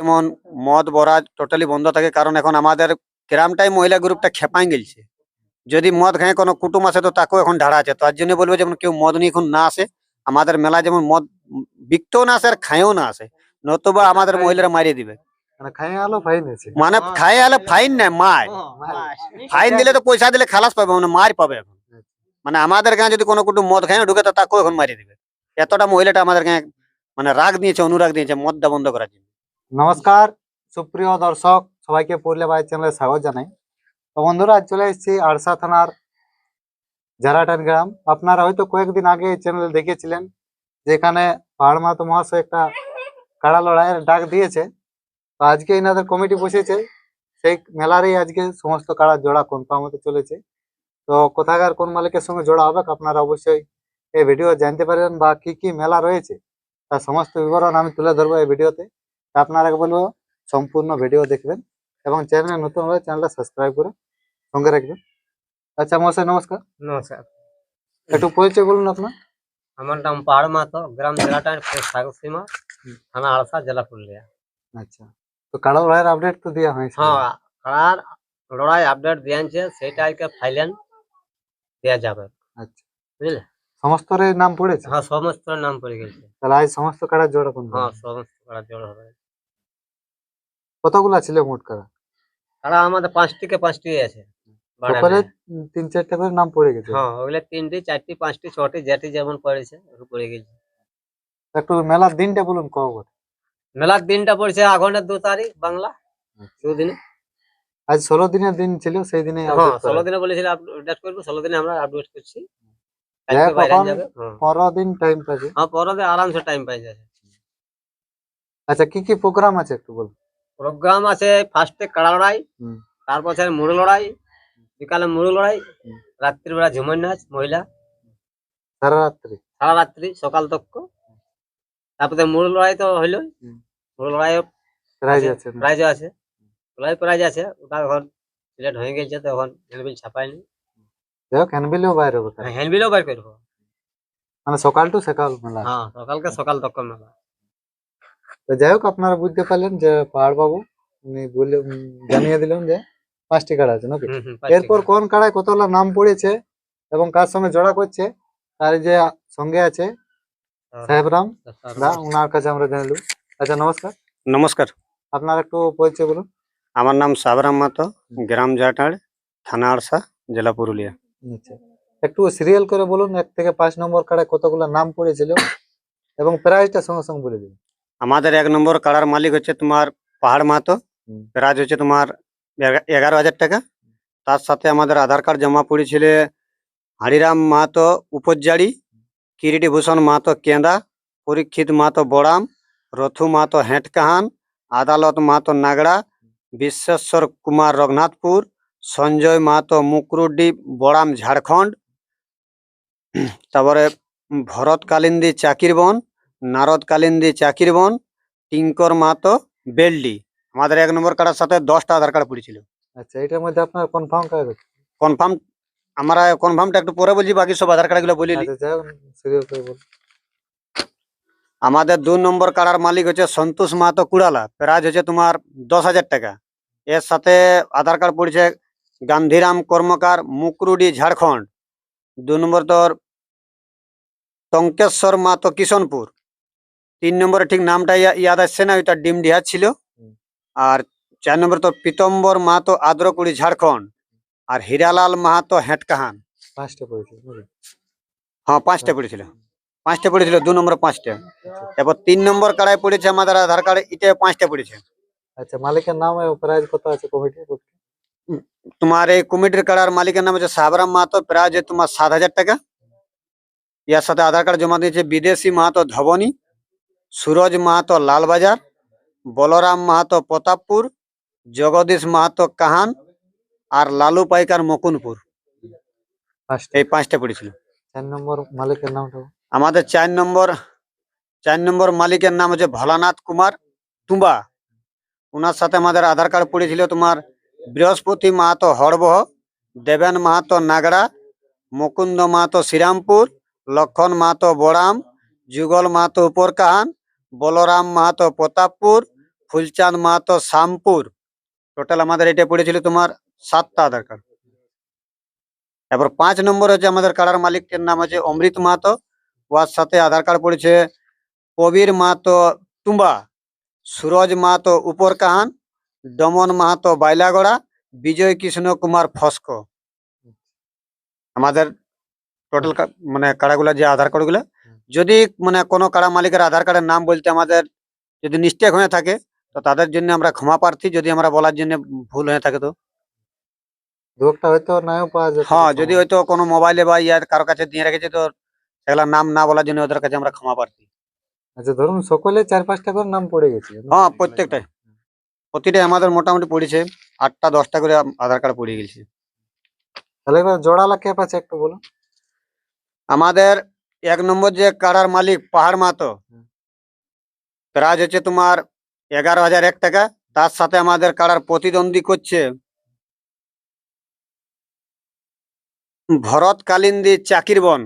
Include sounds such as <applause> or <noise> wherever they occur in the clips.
যেমন মদ বরাজ টোটালি বন্ধ থাকে কারণ এখন আমাদের গ্রামটাই মহিলা গ্রুপটা খেপাই গেছে যদি মদ খায় কোনো কুটুম আছে তো তাকেও এখন ঢাড়া আছে। তার জন্য বলব যেমন কেউ মদ নিয়ে এখন না আসে আমাদের মেলা যেমন মদ বিকতেও না আসে আর খায়ও না আসে নতুবা আমাদের মহিলারা মারিয়ে দিবে। মানে খাই আলো ফাইন মানে খায় হলে ফাইন নাই মার ফাইন দিলে তো পয়সা দিলে খালাস পাবে মানে মার পাবে এখন। মানে আমাদের গাঁ যদি কোনো কুটুম মদ খায় না ঢুকে তো তাকেও এখন মারিয়ে দিবে। এতটা মহিলাটা আমাদের গাঁ মানে রাগ দিয়েছে অনুরাগ দিয়েছে মদটা বন্ধ করার জন্য। নমস্কার, সুপ্রিয় দর্শক, সবাইকে পুরুলিয়া বাই চ্যানেলে স্বাগত জানাই। তো বন্ধুরা আজ চলে এসেছি আরসা থানার ঝাড়াটান গ্রাম। আপনারা হয়তো কয়েকদিন আগে এই চ্যানেলে দেখেছিলেন যেখানে পাহাড় মাহাতো মহাশয় একটা কাড়া লড়াইয়ের ডাক দিয়েছে। তো আজকে এনাদের কমিটি বসেছে। সেই মেলারই আজকে সমস্ত কাড়া জোড়া কনফার্ম হতে চলেছে। তো কোথাকার কোন মালিকের সঙ্গে জোড়া হবে আপনারা অবশ্যই এই ভিডিও জানতে পারবেন বা কি কি মেলা রয়েছে, তার সমস্ত বিবরণ আমি তুলে ধরবো এই ভিডিওতে আপনারা বলব সম্পূর্ণ ভিডিও দেখবেন এবং চ্যানেলে নতুন হলে চ্যানেলটা সাবস্ক্রাইব করে সঙ্গে রাখবেন। আচ্ছা মশাই নমস্কার। নমস্কার। একটু পরিচয় বলুন আপনার। আমার নাম পাহাড় মাতো গ্রাম জেলাটা সাগর সীমা থানা আড়সা জেলা পুরুলিয়া। আচ্ছা তো কাড়া লড়াইয়ের আপডেট তো দেওয়া হয়েছে। হ্যাঁ আর লড়াই আপডেট দিয়েছে সেটা আজকে ফাইলেন দেওয়া যাবে। আচ্ছা। বুঝলে? সমস্তর নাম পড়েছে? হ্যাঁ সমস্ত নাম পড়ে গেছে। তাহলে আজ সমস্ত কাড়া জোড়া কোন হ্যাঁ সমস্ত করা জোর হবে। কতগুলা ছিল মোট কাড়া তারা আমাদের পাঁচটিকে পাঁচটি আছে। সকলে তিন চারটা করে নাম পড়ে গেছে। হ্যাঁ ওগুলো তিনটি চারটি পাঁচটি ছটি যেটি যেমন পড়েছে পড়ে গেছে। একটু মেলার দিনটা বলুন কবে? মেলার দিনটা পড়েছে আগুনের দু তারিখ বাংলা। দুদিনে আজ ষোলো দিনের দিন ছিল সেই দিনে হ্যাঁ ষোলো দিনে বলেছিল আপডেট করব ষোলো দিনে আমরা আপডেট করছি। হ্যাঁ। পনেরো দিন টাইম হ্যাঁ পরে আরামসে টাইম আচ্ছা কি কি প্রোগ্রাম আছে একটু বলুন? প্রোগ্রাম আছে ফার্স্টে কাড়া লড়াই তারপর আছে মুড়ো লড়াই বিকালে মুড়ো লড়াই হুম। রাত্রির বেলা ঝুমর নাচ মহিলা। সারা রাত্রি? সারা রাত্রি সকাল তক তারপরে মুড়ো লড়াই তো হইল। মুড়ো লড়াই প্রাইজ আছে? প্রাইজ আছে। লড়াই প্রাইজ আছে ওটা এখন সিলেক্ট হয়ে গেছে তো এখন হ্যান্ডবিল ছাপাইনি। যাই হোক হ্যান্ডবিলেও হবে হ্যান্ডবিলও বের করব। মানে সকাল টু সকাল মেলা। হ্যাঁ সকালকে সকাল তক মেলা। তো যাই হোক আপনারা বুঝতে পারলেন যে পাহাড় বাবু উনি বলে জানিয়ে দিলেন যে পাঁচটি কাড়া আছে নাকি? এরপর কোন কাড়ায় কতগুলো নাম পড়েছে এবং কার সঙ্গে জোড়া করছে তার যে সঙ্গে আছে সাহেবরাম দা ওনার কাছে আমরা জানলু আচ্ছা নমস্কার। নমস্কার। আপনার একটু পরিচয় বলুন। আমার নাম সাবরাম মাতো গ্রাম জাটাড় থানা আড়সা জেলা পুরুলিয়া। আচ্ছা একটু সিরিয়াল করে বলুন এক থেকে পাঁচ নম্বর কাড়ায় কতগুলো নাম পড়েছিল এবং প্রাইজটা সঙ্গে সঙ্গে বলে দিন। আমাদের এক নম্বর কাড়ার মালিক হচ্ছে তোমার পাহাড় মাহাতো। প্রাইজ হচ্ছে তোমার এগারো হাজার টাকা। তার সাথে আমাদের আধার কার্ড জমা পড়েছিল হারিরাম মাহাতো উপজাড়ি কিরিটি ভূষণ মাহাতো কেন্দা পরীক্ষিত মাহাতো বড়াম রথু মাহাতো হেঁটকাহান আদালত মাহাতো নাগড়া বিশ্বেশ্বর কুমার রঘুনাথপুর সঞ্জয় মাহাতো মুকরুডি বড়াম ঝাড়খণ্ড। তারপরে ভরত কালিন্দি চাকিরবন নারদ কালিন্দি চাকিরবন টিঙ্কর মাহাতো বেল্ডি। আমাদের এক নম্বর কার্ডের সাথে দশটা আধার কার্ড পড়েছিল। আচ্ছা এটার মধ্যে আপনার কনফার্ম কনফার্ম আমরা কনফার্মটা একটু পরে বলছি বাকি সব আধার কার্ডগুলো বলি আচ্ছা আমাদের দু নম্বর কাড়ার মালিক হচ্ছে সন্তোষ মাহাতো কুড়ালা। প্রাইজ হচ্ছে তোমার দশ হাজার টাকা। এর সাথে আধার কার্ড পড়েছে গান্ধীরাম কর্মকার মুকরুডি ঝাড়খণ্ড। দু নম্বর তোর টঙ্কেশ্বর মাহাতো কিষণপুর তিন নম্বরে ঠিক নামটা ইয়া- ইয়াদ আসছে না ওইটা ডিম ডিহা ছিল। আর চার নম্বর তো পিতম্বর মাহাতো আদ্রকুড়ি ঝাড়খণ্ড আর হীরালাল মাহাতো হেঁটকাহান। পাঁচটা পড়েছিল হ্যাঁ পাঁচটা পড়েছিল। পাঁচটা পড়েছিল দু নম্বর পাঁচটা। এরপর তিন নম্বর কাড়ায় পড়েছে আমাদের আধার কার্ডে এটা পাঁচটা পড়েছে। আচ্ছা মালিকের নাম প্রাইজ কত আছে কমিটি তোমার এই কমিটির কাড়ার মালিকের নাম হচ্ছে সাবরাম মাহাতো প্রায় তোমার সাত হাজার টাকা। ইয়ার সাথে আধার কার্ড জমা দিয়েছে বিদেশি মাহাতো ধবনী। সুরজ মাহাতো লালবাজার বলরাম মাহাতো প্রতাপপুর জগদীশ মাহাতো কাহান আর লালু পাইকার মকুনপুর। এই পাঁচটা পড়েছিল। চার নম্বর মালিকের নামটা আমাদের চার নম্বর চার নম্বর মালিকের নাম হচ্ছে ভোলানাথ কুমার তুম্বা ওনার সাথে আমাদের আধার কার্ড পড়েছিল তোমার বৃহস্পতি মাহাতো হরবহ দেবেন মাহাতো নাগড়া মুকুন্দ মাহাতো শ্রীরামপুর লক্ষণ মাহাতো বড়াম যুগল মাহাতো উপরকাহান বলরাম মাহাতো প্রতাপপুর, ফুলচাঁদ মাহাতো শ্যামপুর। টোটাল আমাদের এটা পড়েছিল তোমার সাতটা আধার কার্ড এবার পাঁচ নম্বর হচ্ছে আমাদের কাড়ার মালিকের নাম আছে অমৃত মাহাতো। ওয়ার সাথে আধার কার্ড পড়েছে কবির মাহাতো টুম্বা, সুরজ মাহাতো উপর কাহান দমন মাহাতো বাইলাগড়া, বিজয় কৃষ্ণ কুমার ফস্কো। আমাদের টোটাল মানে কাড়াগুলা যে আধার কার্ডগুলা যদি মানে কোনো কারা মালিকের আধার কার্ডের নাম বলতে আমাদের যদি মিস্টেক হয়ে থাকে তো তাদের জন্য আমরা ক্ষমা প্রার্থী যদি আমরা বলার জন্য ভুল হয়ে থাকে তো। দু হয়তো নাও পাওয়া হ্যাঁ যদি হয়তো কোনো মোবাইলে বা ইয়ার কারও কাছে দিয়ে রেখেছে তো সেগুলা নাম না বলার জন্য ওদের কাছে আমরা ক্ষমা প্রার্থী। আচ্ছা ধরুন সকলে চার পাঁচটা করে নাম পড়ে গেছে। হ্যাঁ প্রত্যেকটাই। প্রতিটাই আমাদের মোটামুটি পড়েছে আটটা দশটা করে আধার কার্ড পড়ে গেছে। তাহলে এবার জোড়ালা ক্যাপ আছে একটু বলুন। আমাদের এক নম্বর যে কাড়ার মালিক পাহাড় মাতো। প্রাইজ হচ্ছে তোমার এগারো হাজার এক টাকা তার সাথে আমাদের কাড়ার প্রতিদ্বন্দ্বী করছে ভরত কালিন্দি চাকির বন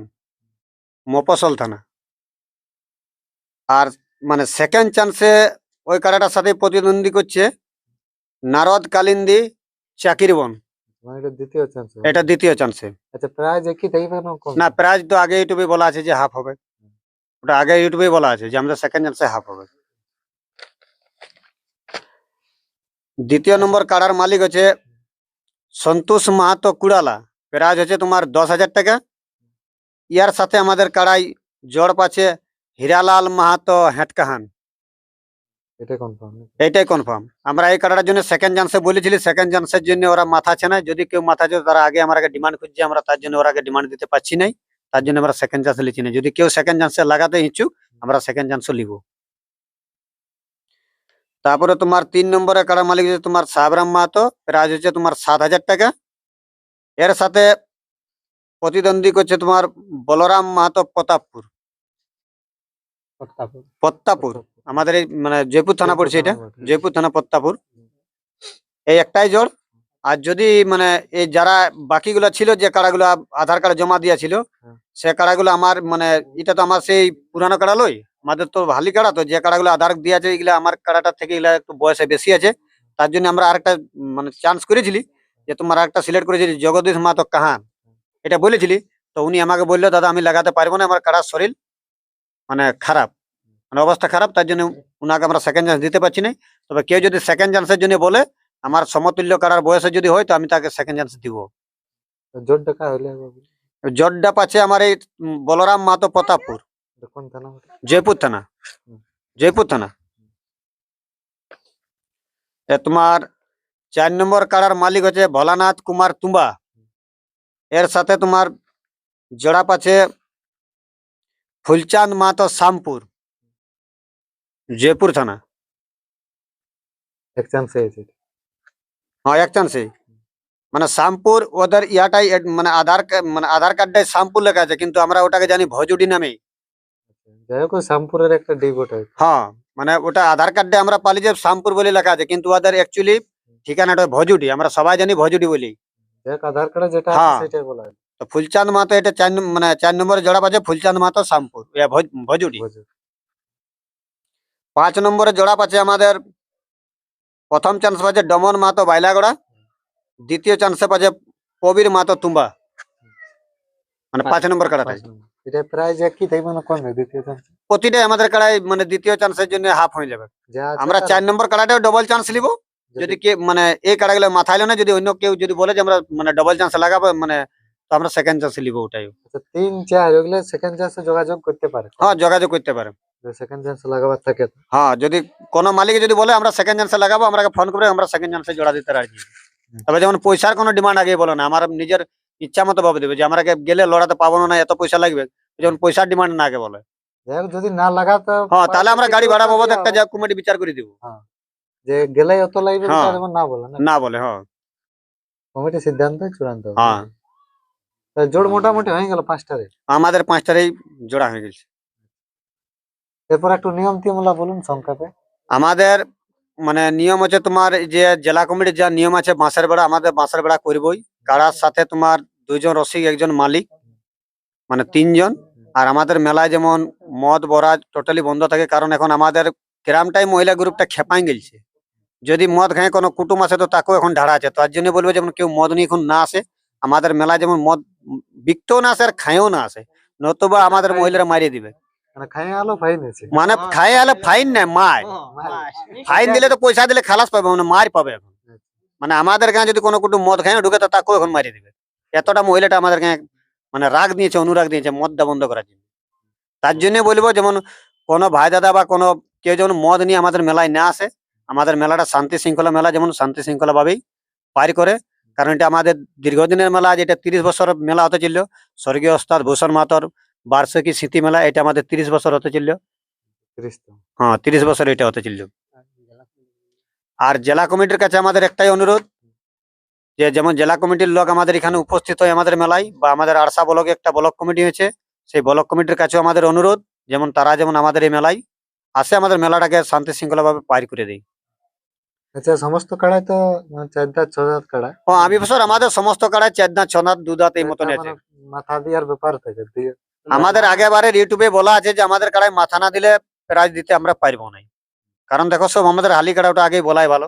মফসল থানা আর মানে সেকেন্ড চান্সে ওই কাড়াটার সাথে প্রতিদ্বন্দ্বী করছে নারদ কালিন্দি চাকিরবন মানে এটা দ্বিতীয় চান্স এটা দ্বিতীয় চান্সে আচ্ছা প্রাইজ একই থাকবে না কম। না প্রাইজ তো আগে ইউটিউবে বলা আছে যে হাফ হবে। ওটা আগে ইউটিউবে বলা আছে যে আমাদের সেকেন্ড চান্সে হাফ হবে। দ্বিতীয় নম্বর কাড়ার মালিক হচ্ছে সন্তোষ মাহাতো কুড়ালা। প্রাইজ হচ্ছে তোমার দশ হাজার টাকা। ইয়ার সাথে আমাদের কাড়াই জড় পাচ্ছে হীরালাল মাহাতো হেটকাহান। এটা কনফার্ম আমরা এই কাটার জন্য সেকেন্ড চান্সে বলেছিলি সেকেন্ড চান্সের জন্য ওরা মাথা আছে না যদি কেউ মাথা আছে তারা আগে আমার আগে ডিমান্ড খুঁজছে আমরা তার জন্য ওরা ডিমান্ড দিতে পারছি নাই। তার জন্য আমরা সেকেন্ড চান্সে লিখছি না যদি কেউ সেকেন্ড চান্সে লাগাতে ইচ্ছুক আমরা সেকেন্ড চান্সও লিখব তারপরে তোমার তিন নম্বরে কাড়া মালিক হচ্ছে? তোমার সাবরাম মাহাতো। প্রাইজ হচ্ছে তোমার সাত হাজার টাকা। এর সাথে প্রতিদ্বন্দ্বী করছে তোমার বলরাম মাহাতো প্রতাপপুর। প্রত্তাপুর আমাদের এই মানে জয়পুর থানা পড়ছে এটা। জয়পুর থানা প্রত্তাপুর এই একটাই জোর আর যদি মানে এই যারা বাকিগুলো ছিল যে কাড়াগুলো আধার কার্ড জমা দিয়েছিল হ্যাঁ। সে কাড়াগুলো আমার মানে এটা তো আমার সেই পুরানো কাড়া লই। আমাদের তো ভালি কাড়া তো যে কাড়াগুলো আধার দিয়ে আছে এগুলা আমার কাড়াটা থেকে এগুলা একটু বয়সে বেশি আছে। তার জন্য আমরা আরেকটা মানে চান্স করেছিলি যে তোমার আরেকটা সিলেক্ট করেছিলি জগদীশ মাহাতো কাহান। এটা বলেছিলি তো উনি আমাকে বলল দাদা আমি লাগাতে পারব না আমার কাড়ার শরীর মানে খারাপ। মানে অবস্থা খারাপ তার জন্য ওনাকে আমরা সেকেন্ড চান্স দিতে পারছি না তবে কেউ যদি সেকেন্ড চান্সের জন্য বলে আমার সমতুল্য কারার বয়সে যদি হয় তো আমি তাকে সেকেন্ড চান্স দিব। জোর টাকা হলে একবার পাচ্ছে আমার এই বলরাম মাতো প্রতাপপুর? জয়পুর থানা। জয়পুর থানা। তোমার চার নম্বর কাড়ার মালিক হচ্ছে ভোলানাথ কুমার তুম্বা। এর সাথে তোমার জোড়া পাচ্ছে ফুলচাঁদ মাতো শ্যামপুর। জয়পুর থানা এক চান্স হয়েছে হ্যাঁ এক চান্সে মানে শ্যামপুর ওদের ইয়াটাই এড- মানে আধার কা- মানে আধার কার্ডটাই শ্যামপুর লেখা আছে কিন্তু আমরা ওটাকে জানি ভজুডি নামে যাই হোক ওই শ্যামপুরের একটা ডিপ ওটা হ্যাঁ মানে ওটা আধার কার্ডে আমরা পালি যে শ্যামপুর বলে লেখা আছে কিন্তু ওদের অ্যাকচুয়ালি ঠিকানাটা ভজুডি আমরা সবাই জানি ভজুডি বলি যাই হোক আধার কার্ডে যেটা আছে হ্যাঁ। সেটাই বলা হয় তো ফুলচাঁদ মাতো এটা চার নম- মানে চার নম্বরে জোড়া পাচ্ছে ফুলচাঁদ মাতো শ্যামপুর ইয়া ভজ- ভজুডি বুঝো। পাঁচ নম্বরে জোড়া পাচ্ছে আমাদের। প্রথম চান্স পাচ্ছে ডমন মাতো বাইলাগড়া। দ্বিতীয় চান্সে পাচ্ছে কবির মাতো তুম্বা। মানে পাঁচ নম্বর কাড়াটাই। পাঁচ এটা প্রাইজ একই থাকবে না কমবে দ্বিতীয় চান্স? প্রতিটাই আমাদের কাড়াই মানে দ্বিতীয় চান্সের জন্য হাফ হয়ে যাবে। আমরা চার নম্বর কাড়াটাও ডবল চান্স নিব। যদি কে মানে এই কাড়াগুলো মাথায় না যদি অন্য কেউ যদি বলে যে আমরা মানে ডবল চান্স লাগাবো মানে তো আমরা সেকেন্ড চান্স নিব ওটাই। আচ্ছা, তিন চার ওগুলো সেকেন্ড চান্সে যোগাযোগ করতে পারে। হ্যাঁ যোগাযোগ করতে পারে। সেকেন্ড চান্স লাগাবার থাকে। হ্যাঁ যদি কোনো মালিক যদি বলে আমরা সেকেন্ড চান্সে লাগাবো আমরা ফোন করে আমরা সেকেন্ড চান্সে জোড়া দিতে রাজি। তবে যেমন পয়সার কোনো ডিমান্ড আগে বলো না আমার নিজের ইচ্ছা মতো ভাবে দেবে যে আমরা গেলে লড়াতে পাবো না এত পয়সা লাগবে যেমন পয়সার ডিমান্ড না আগে বলে। যদি না লাগাতো হ্যাঁ তাহলে আমরা গাড়ি ভাড়া বাবদ একটা যা কমিটি বিচার করে দিব। যে গেলে অত লাগবে হ্যাঁ। না বলে না? বলে হ্যাঁ। কমিটি সিদ্ধান্ত চূড়ান্ত। হ্যাঁ। জোড় মোটামুটি হয়ে গেল পাঁচটারে। আমাদের পাঁচটারই জোড়া হয়ে গেছে। এরপর একটু নিয়ম টিয়মলা বলুন সংক্ষেপে। আমাদের মানে নিয়ম হচ্ছে তোমার যে জেলা কমিটির যা নিয়ম আছে বাঁশের বেড়া আমাদের বাঁশের বেড়া করবই। কারার সাথে তোমার দুইজন রসিক একজন মালিক মানে তিনজন। আর আমাদের মেলায় যেমন মদ বরাজ টোটালি বন্ধ থাকে কারণ এখন আমাদের গ্রামটাই মহিলা গ্রুপটা খেপাই গেলছে। যদি মদ খায় কোনো কুটুম আসে তো তাকেও এখন ঢাড়া আছে। তার জন্য বলব যেমন কেউ মদ নিয়ে এখন না আসে আমাদের মেলায় যেমন মদ বিকতেও না আসে আর খায়ও না আসে নতুবা আমাদের মহিলারা মারিয়ে দিবে। মানে খাইয়ে আলো ফাইন আছে। মানে ফাইন নাই মার। ফাইন দিলে তো পয়সা দিলে খালাস পাবে মানে মার পাবে এখন। মানে আমাদের গায়ে যদি কোনো কুটুম মদ খায় না ঢুকে তো তাকেও এখন মারিয়ে দিবে। এতটা মহিলাটা আমাদের গায়ে মানে রাগ দিয়েছে অনুরাগ দিয়েছে মদটা বন্ধ করার জন্য। তার জন্য বলব যেমন কোনো ভাই দাদা বা কোনো কেউ যেমন মদ নিয়ে আমাদের মেলায় না আসে আমাদের মেলাটা শান্তি শৃঙ্খলা মেলা যেমন শান্তি শৃঙ্খলা ভাবেই পার করে। কারণ এটা আমাদের দীর্ঘদিনের মেলা যেটা তিরিশ বছর মেলা হতে ছিল স্বর্গীয় ওস্তাদ ভূষণ মাতর বার্ষিকী স্মৃতি মেলা এটা আমাদের তিরিশ বছর হতে তিরিশ হ্যাঁ তিরিশ বছর এটা হতে ছিল আর জেলা কমিটির কাছে আমাদের একটাই অনুরোধ যে যেমন জেলা কমিটির লোক আমাদের এখানে উপস্থিত হয় আমাদের মেলায় বা আমাদের আরসা ব্লকে একটা ব্লক কমিটি হয়েছে সেই ব্লক কমিটির কাছেও আমাদের অনুরোধ যেমন তারা যেমন আমাদের এই মেলায় আসে আমাদের মেলাটাকে শান্তি শৃঙ্খলা ভাবে পার করে দেয়। আচ্ছা সমস্ত কাড়াই তো চার দাঁত ছ দাঁত কাড়া ও আমি আমাদের সমস্ত কাড়ায় চার দাঁত ছ দাঁত দু দাঁত এই মতন আছে। মানে মাথা দিয়ার ব্যাপার থাকে দিয়ে আমাদের আগেবারের ইউটিউবে বলা আছে যে আমাদের কাড়ায় মাথা না দিলে প্রাইজ দিতে আমরা পারব না কারণ দেখো সব আমাদের হালি কাড়া ওটা আগেই বলাই ভালো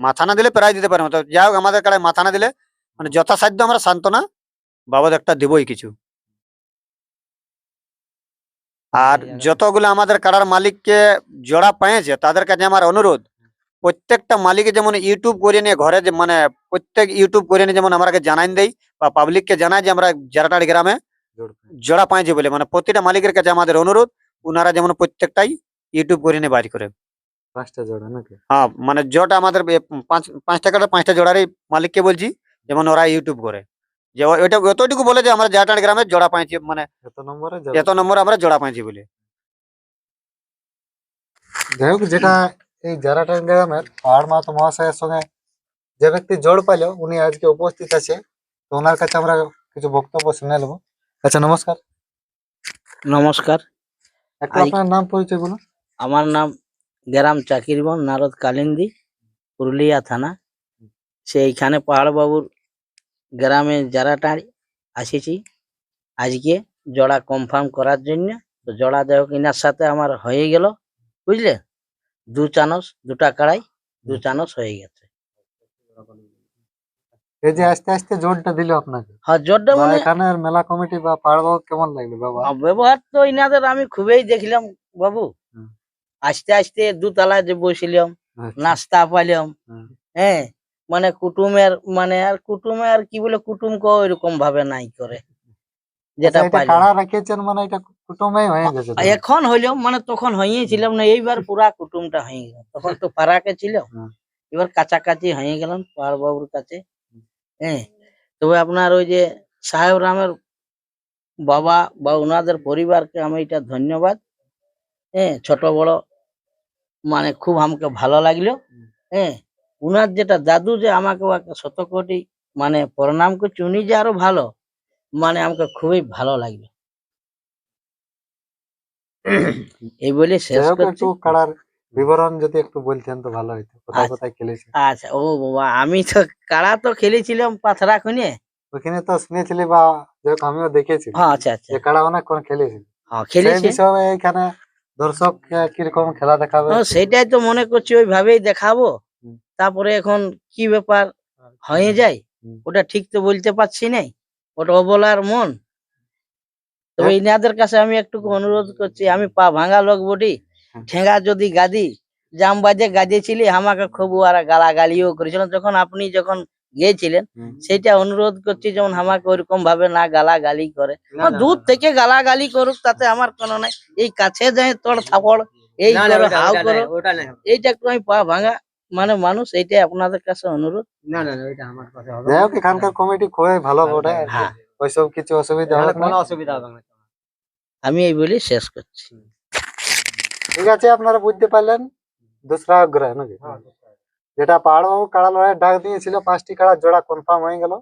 মাথা না দিলে প্রাইজ দিতে পারব। তো যাই হোক আমাদের কাড়ায় মাথা না দিলে মানে যথাসাধ্য আমরা সান্ত্বনা বাবদ একটা দিবই কিছু আর যতগুলো আমাদের কাড়ার মালিককে জোড়া পেয়েছে তাদের কাছে আমার অনুরোধ প্রত্যেকটা মালিকে যেমন ইউটিউব করে নিয়ে ঘরে যে মানে প্রত্যেক ইউটিউব করে নিয়ে যেমন আমাকে জানাই দেই বা পাবলিককে জানাই যে আমরা জারাটাড়ি গ্রামে। জোড়া পাইছে বলে মানে প্রতিটা মালিকের কাছে আমাদের অনুরোধ উনারা যেমন প্রত্যেকটাই ইউটিউব করে নিয়ে বাইর করে। পাঁচটা জোড়া নাকি? হ্যাঁ মানে জোটা আমাদের পাঁচ পাঁচ টাকাটা পাঁচটা জোড়ারই মালিককে বলছি যেমন ওরা ইউটিউব করে। যে ওইটা এতটুকু বলে যে আমরা জাটাড়ি গ্রামে জোড়া পাইছি মানে এত নম্বরে এত নম্বর আমরা জোড়া পাইছি বলে। যাই হোক যেটা এই জারাটান গ্রামের পাহাড় মাহাতো মহাশয়ের সঙ্গে যে ব্যক্তি জোড় পাইল উনি আজকে উপস্থিত আছে। তো ওনার কাছে আমরা কিছু বক্তব্য শুনে নেব। আচ্ছা নমস্কার। নমস্কার। একটু আপনার নাম পরিচয় বলুন। আমার নাম গ্রাম চাকিরবন নারদ কালিন্দি পুরুলিয়া থানা। সেইখানে পাহাড়বাবুর গ্রামে যারাটাই আসিছি আজকে জোড়া কনফার্ম করার জন্য তো জোড়া দেহ কিনার সাথে আমার হয়ে গেল বুঝলে? দু চানস দুটা কড়াই দু চানস হয়ে গেছে। এই যে আস্তে আস্তে জোরটা দিল আপনাকে। হ্যাঁ জোরটা মানে এখানের মেলা কমিটি বা বাবু কেমন লাগল বাবা? ব্যবহার তো ইনাদের আমি খুবই দেখলাম বাবু। আস্তে আস্তে দুতলায় যে বসিলাম আচ্ছা, নাস্তা পাইলাম হ্যাঁ মানে কুটুমের মানে আর কুটুমে আর কি বলে কুটুম কো ওইরকম ভাবে নাই করে যেটা আচ্ছা, কাড়া রাখিয়েছেন মানে এটা কুটুমেই হয়ে গেছে এখন হইলেও মানে তখন হইয়েছিলাম না এইবার পুরা কুটুমটা হয়ে গেল। তখন তো ফারাকে ছিল এবার কাছাকাছি হয়ে গেলাম পাহাড় বাবুর কাছে। হ্যাঁ তবে আপনার ওই যে সাহেব রামের বাবা বা ওনাদের পরিবারকে আমি এটা ধন্যবাদ। হ্যাঁ ছোট বড় মানে খুব আমাকে ভালো লাগল। হ্যাঁ উনার যেটা দাদু যে আমাকে শত কোটি মানে প্রণাম করছে উনি যে আরও ভালো মানে আমাকে খুবই ভালো লাগল। <coughs> এই বলে শেষ করছি। বিবরণ যদি একটু বলতেন তো ভালো হইতো। কোথায় আচ্ছা। কোথায় খেলেছে আচ্ছা ও বাবা আমি তো কারা তো খেলেছিলাম পাথরা খুনে? ওখানে তো শুনেছিলি বা যাই আমিও দেখেছি হ্যাঁ আচ্ছা আচ্ছা। যে কাড়া অনেকক্ষণ খেলেছিল হ্যাঁ খেলেছি। বিষয়ে এখানে দর্শক কীরকম খেলা দেখাবে? ও, সেটাই তো মনে করছি ওইভাবেই দেখাবো। তারপরে এখন কি ব্যাপার হয়ে যায়? ওটা ঠিক তো বলতে পারছি নাই। ওটা অবলার মন। তবে হ্যাঁ। ইনাদের কাছে আমি একটু অনুরোধ করছি আমি পা ভাঙা লোক বটি। ঠেঙ্গা যদি গাদি জাম বাজে গাজেছিলি আমাকে খুব ওরা গালাগালিও করেছিল। যখন আপনি যখন গিয়েছিলেন সেটা অনুরোধ করছি যেমন আমাকে ওইরকম ভাবে না গালাগালি করে। দূর। থেকে গালাগালি করুক তাতে আমার কোনো নাই। এই কাছে যায় তোর থাপড় এই করো। হাও। এইটা একটু আমি পা ভাঙা মানে মানুষ এইটাই আপনাদের কাছে অনুরোধ। না, না, না, ওইটা আমার কাছে হবে যাই হোক এখানকার কমিটি খুবই ভালো বটে। ওইসব কিছু অসুবিধা হবে না। অসুবিধা হবে না। আমি এই বলে শেষ করছি। ঠিক আছে আপনারা বুঝতে পারলেন? দুসরা আগ্রহ নাকি? যেটা পাহাড় বাবু কাড়া লড়াই ডাক দিয়েছিল পাঁচটি কাড়া জোড়া কনফার্ম হয়ে গেল।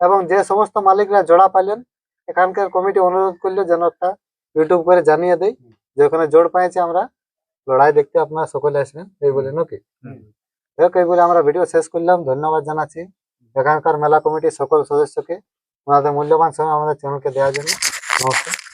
এবং যে সমস্ত মালিকরা জোড়া পাইলেন এখানকার কমিটি অনুরোধ করল যেন একটা ইউটিউব করে জানিয়ে দেয় যে ওখানে জোড় পাইছে আমরা লড়াই দেখতে আপনারা সকলে আসবেন এই বলে নাকি? হোক, এই বলে আমরা ভিডিও শেষ করলাম। ধন্যবাদ জানাচ্ছি। এখানকার মেলা কমিটির সকল সদস্যকে ওনাদের মূল্যবান সময় আমাদের চ্যানেলকে দেওয়ার জন্য। নমস্কার।